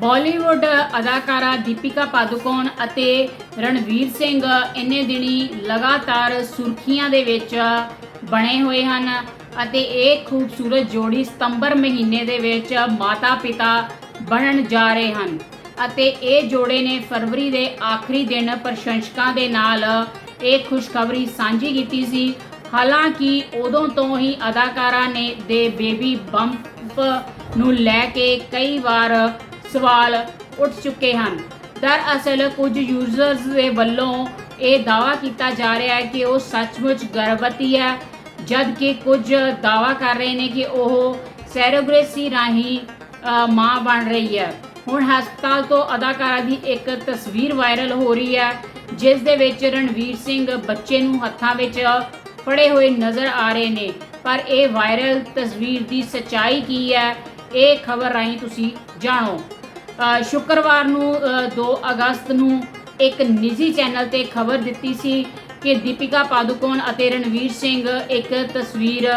ਬਾਲੀਵੁੱਡ ਅਦਾਕਾਰਾ ਦੀਪਿਕਾ ਪਾਦੂਕੋਣ ਅਤੇ ਰਣਵੀਰ ਸਿੰਘ ਇੰਨੇ ਦਿਨੀ ਲਗਾਤਾਰ ਸੁਰਖੀਆਂ ਦੇ ਵਿੱਚ ਬਣੇ ਹੋਏ ਹਨ ਅਤੇ ਇਹ ਖੂਬਸੂਰਤ ਜੋੜੀ ਸਤੰਬਰ ਮਹੀਨੇ ਦੇ ਵਿੱਚ ਮਾਤਾ-ਪਿਤਾ ਬਣਨ ਜਾ ਰਹੇ ਹਨ ਅਤੇ ਇਹ ਜੋੜੇ ਨੇ ਫਰਵਰੀ ਦੇ ਆਖਰੀ ਦਿਨ ਪ੍ਰਸ਼ੰਸਕਾਂ ਦੇ ਨਾਲ ਇਹ ਖੁਸ਼ਖਬਰੀ ਸਾਂਝੀ ਕੀਤੀ ਸੀ। ਹਾਲਾਂਕਿ ਉਦੋਂ ਤੋਂ ਹੀ ਅਦਾਕਾਰਾ ਨੇ ਦੇ ਬੇਬੀ ਬੰਪ ਨੂੰ ਲੈ ਕੇ ਕਈ ਵਾਰ ਸਵਾਲ ਉੱਠ ਚੁੱਕੇ ਹਨ। ਦਰਅਸਲ ਕੁਝ ਯੂਜ਼ਰਸ ਦੇ ਵੱਲੋਂ ਇਹ ਦਾਵਾ ਕੀਤਾ ਜਾ ਰਿਹਾ ਹੈ ਕਿ ਉਹ ਸੱਚਮੁੱਚ ਗਰਭਵਤੀ ਹੈ ਜਦ ਕਿ ਕੁਝ ਦਾਵਾ ਕਰ ਰਹੇ ਨੇ ਕਿ ਉਹ ਸੈਰੋਗ੍ਰੇਸੀ ਰਾਹੀਂ ਮਾਂ ਬਣ ਰਹੀ ਹੈ। ਹੁਣ ਹਸਪਤਾਲ ਤੋਂ ਅਦਾਕਾਰਾ ਦੀ ਇੱਕ ਤਸਵੀਰ ਵਾਇਰਲ ਹੋ ਰਹੀ ਹੈ, ਜਿਸ ਦੇ ਵਿੱਚ ਰਣਵੀਰ ਸਿੰਘ ਬੱਚੇ ਨੂੰ ਹੱਥਾਂ ਵਿੱਚ ਫੜੇ ਹੋਏ ਨਜ਼ਰ ਆ ਰਹੇ ਨੇ। ਪਰ ਇਹ ਵਾਇਰਲ ਤਸਵੀਰ ਦੀ ਸੱਚਾਈ ਕੀ ਹੈ, ਇਹ ਖਬਰ ਰਾਹੀਂ ਤੁਸੀਂ ਜਾਣੋ। ਸ਼ੁੱਕਰਵਾਰ ਨੂੰ ਅ, 2 ਅਗਸਤ ਨੂੰ ਇੱਕ ਨਿੱਜੀ ਚੈਨਲ ਤੇ ਖਬਰ ਦਿੱਤੀ ਸੀ ਕਿ ਦੀਪਿਕਾ ਪਾਦੂਕੋਣ ਅਤੇ ਰਣਵੀਰ ਸਿੰਘ ਇੱਕ ਤਸਵੀਰ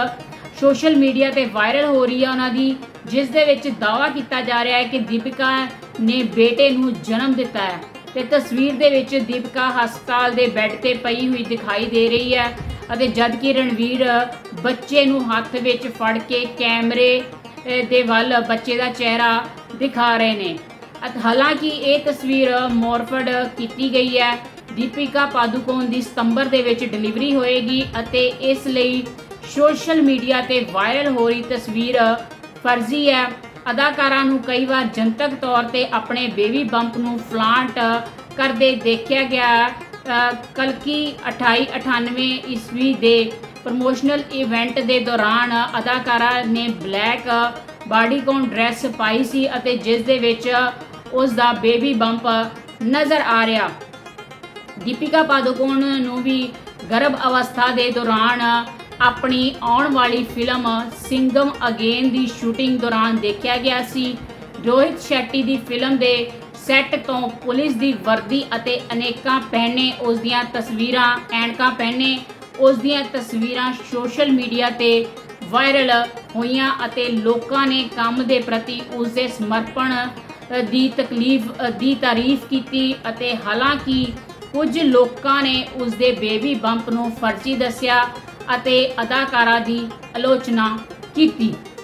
ਸੋਸ਼ਲ ਮੀਡੀਆ ਤੇ ਵਾਇਰਲ ਹੋ ਰਹੀ ਹੈ ਉਹਨਾਂ ਦੀ ਜਿਸ ਦੇ ਵਿੱਚ ਦਾਅਵਾ ਕੀਤਾ ਜਾ ਰਿਹਾ ਹੈ ਕਿ ਦੀਪਿਕਾ ਨੇ ਬੇਟੇ ਨੂੰ ਜਨਮ ਦਿੱਤਾ ਹੈ। ਤੇ ਤਸਵੀਰ ਦੇ ਵਿੱਚ ਦੀਪਿਕਾ ਹਸਪਤਾਲ ਦੇ ਬੈੱਡ ਤੇ ਪਈ ਹੋਈ ਦਿਖਾਈ ਦੇ ਰਹੀ ਹੈ ਅਤੇ ਜਦ ਕਿ ਰਣਵੀਰ ਬੱਚੇ ਨੂੰ ਹੱਥ ਵਿੱਚ ਫੜ ਕੇ ਕੈਮਰੇ ਦੇ ਵੱਲ ਬੱਚੇ ਦਾ ਚਿਹਰਾ ਦਿਖਾ ਰਹੇ ਨੇ। ਅਤੇ ਹਾਲਾਂਕਿ ਇਹ ਤਸਵੀਰ ਮੋਰਫਡ ਕੀਤੀ ਗਈ ਹੈ ਦੀਪਿਕਾ ਪਾਦੂਕੋਣ ਦੀ ਸਤੰਬਰ ਦੇ ਵਿੱਚ ਡਿਲੀਵਰੀ ਹੋਏਗੀ ਅਤੇ ਇਸ ਲਈ ਸੋਸ਼ਲ ਮੀਡੀਆ ਤੇ ਵਾਇਰਲ ਹੋ ਰਹੀ ਤਸਵੀਰ ਫਰਜ਼ੀ ਹੈ ਅਦਾਕਾਰਾਂ ਨੂੰ ਕਈ ਵਾਰ ਜਨਤਕ ਤੌਰ ਤੇ ਆਪਣੇ ਬੇਬੀ ਬੰਪ ਨੂੰ ਫਲਾਂਟ ਕਰਦੇ ਦੇਖਿਆ ਗਿਆ ਹੈ। ਅ, ਕਲਕੀ 2898 ਈਸਵੀ ਦੇ ਪ੍ਰਮੋਸ਼ਨਲ ਇਵੈਂਟ ਦੇ ਦੌਰਾਨ ਅਦਾਕਾਰਾ ਨੇ ਬਲੈਕ ਬਾਡੀਕੌਨ ਡਰੈਸ ਪਾਈ ਸੀ ਅਤੇ ਜਿਸ ਦੇ ਵਿੱਚ ਉਸ ਦਾ ਬੇਬੀ ਬੰਪ ਨਜ਼ਰ ਆ ਰਿਹਾ। ਦੀਪਿਕਾ ਪਾਦੂਕੋਣ ਨੂੰ ਵੀ ਗਰਭ ਅਵਸਥਾ ਦੇ ਦੌਰਾਨ ਆਪਣੀ ਆਉਣ ਵਾਲੀ ਫਿਲਮ ਸਿੰਗਮ ਅਗੇਨ ਦੀ ਸ਼ੂਟਿੰਗ ਦੌਰਾਨ ਦੇਖਿਆ ਗਿਆ ਸੀ। ਰੋਹਿਤ ਸ਼ੈੱਟੀ ਦੀ ਫਿਲਮ ਦੇ ਸੈੱਟ ਤੋਂ ਪੁਲਿਸ ਦੀ ਵਰਦੀ ਅਤੇ ਅਨੇਕਾਂ ਪਹਿਨੇ ਉਸ ਦੀਆਂ ਤਸਵੀਰਾਂ, ਐਨਕਾਂ ਪਹਿਨੇ ਉਸ ਦੀਆਂ ਤਸਵੀਰਾਂ ਸੋਸ਼ਲ ਮੀਡੀਆ ਤੇ ਵਾਇਰਲ ਹੋਈਆਂ ਅਤੇ ਲੋਕਾਂ ਨੇ ਕੰਮ ਦੇ ਪ੍ਰਤੀ ਉਸ ਦੇ ਸਮਰਪਣ ਦੀ ਤਕਲੀਫ ਦੀ ਤਾਰੀਫ ਕੀਤੀ ਅਤੇ ਹਾਲਾਂਕਿ ਕੁਝ ਲੋਕਾਂ ਨੇ ਉਸ ਦੇ ਬੇਬੀ ਬੰਪ ਨੂੰ ਫਰਜ਼ੀ ਦੱਸਿਆ ਅਤੇ ਅਦਾਕਾਰਾ ਦੀ ਆਲੋਚਨਾ ਕੀਤੀ।